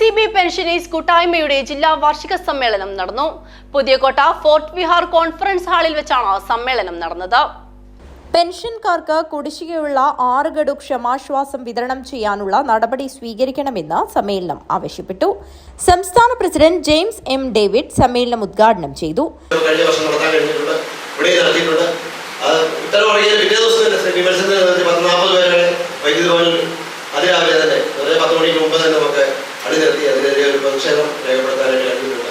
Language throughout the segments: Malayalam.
സി ബി പെൻഷനേഴ്സ് കൂട്ടായ്മയുടെ ജില്ലാ വാർഷിക സമ്മേളനം നടന്നു. പുതിയകോട്ട ഫോർട്ട് വിഹാർ കോൺഫറൻസ് ഹാളിൽ വെച്ചാണ് സമ്മേളനം നടന്നത്. പെൻഷൻകാർക്ക് കുടിശ്ശികയുള്ള ആറ് ഗഡു ക്ഷമാശ്വാസം വിതരണം ചെയ്യാനുള്ള നടപടി സ്വീകരിക്കണമെന്ന് സമ്മേളനം ആവശ്യപ്പെട്ടു. സംസ്ഥാന പ്രസിഡന്റ് ജെയിംസ് എം ഡേവിഡ് സമ്മേളനം ഉദ്ഘാടനം ചെയ്തു. അതിരാവിലെ തന്നെ. പത്ത് മണിക്ക് മുമ്പ് തന്നെ നമുക്ക് പ്രതിഷേധം രേഖപ്പെടുത്താനായിട്ട് കഴിഞ്ഞിട്ടുണ്ട്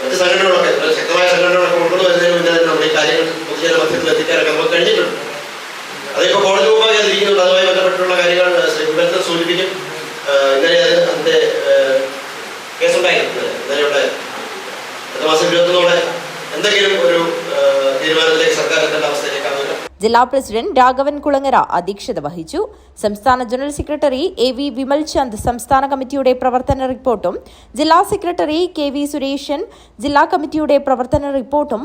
മറ്റ് സംഘടനകളൊക്കെ ശക്തമായ സംഘടനകളൊക്കെ കൊണ്ടുവന്നു വരുന്നതിന് മുന്നേ തന്നെ നമ്മുടെ ഈ കാര്യങ്ങൾ പൊതുജന മധ്യത്തിൽ എത്തിക്കാനൊക്കെ നമുക്ക് കഴിഞ്ഞിട്ടുണ്ട്. അതിപ്പോൾ കോടതി മുമ്പാകെ അതിരിക്കുന്നുണ്ട്. അതുമായി ബന്ധപ്പെട്ടുള്ള കാര്യങ്ങൾ ശ്രീ വിമർശനം സൂചിപ്പിക്കും. ഇന്നലെ അത് അതിന്റെ കേസുണ്ടായിരുന്നു ഇന്നലെ ഉണ്ടായിരുന്നു. അടുത്ത മാസം ഇരുപത്തൊന്നോടെ എന്തെങ്കിലും ഒരു തീരുമാനത്തിലേക്ക് സർക്കാർ എത്തേണ്ട അവസ്ഥയിലേക്കാവില്ല ജില്ലാ പ്രസിഡന്റ് രാഘവൻ കുളങ്ങര അധ്യക്ഷത വഹിച്ചു. സംസ്ഥാന general secretary A V Vimal Chand സംസ്ഥാന കമ്മിറ്റിയുടെ പ്രവർത്തന റിപ്പോർട്ടും ജില്ലാ സെക്രട്ടറി കെ വി സുരേഷൻ ജില്ലാ കമ്മിറ്റിയുടെ പ്രവർത്തന റിപ്പോർട്ടും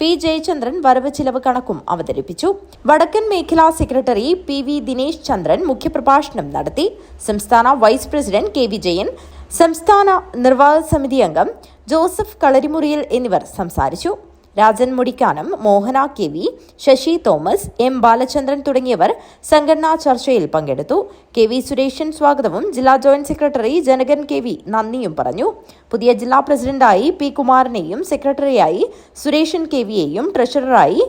പി ജയചന്ദ്രൻ വരവ് ചിലവ് കണക്കും അവതരിപ്പിച്ചു. വടക്കൻ മേഖലാ secretary P V Dinesh Chandran മുഖ്യപ്രഭാഷണം നടത്തി. സംസ്ഥാന വൈസ് പ്രസിഡന്റ് കെ വിജയൻ സംസ്ഥാന നിർവാഹക സമിതി അംഗം ജോസഫ് കളരിമുറിയിൽ എന്നിവർ സംസാരിച്ചു. Rajan Mudikkanam Mohana K V Sasi Thomas M Balachandran തുടങ്ങിയവർ സംഘടനാ ചർച്ചയിൽ പങ്കെടുത്തു. കെ വി സുരേഷൻ സ്വാഗതവും ജില്ലാ joint secretary Janakan K V നന്ദിയും പറഞ്ഞു. പുതിയ ജില്ലാ പ്രസിഡന്റായി പി കുമാറിനെയും സെക്രട്ടറിയായി സുരേഷൻ കെ വിയെയും ട്രഷററായി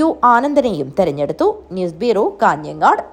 യു ആനന്ദനെയും തെരഞ്ഞെടുത്തു. News bureau Kanhangad.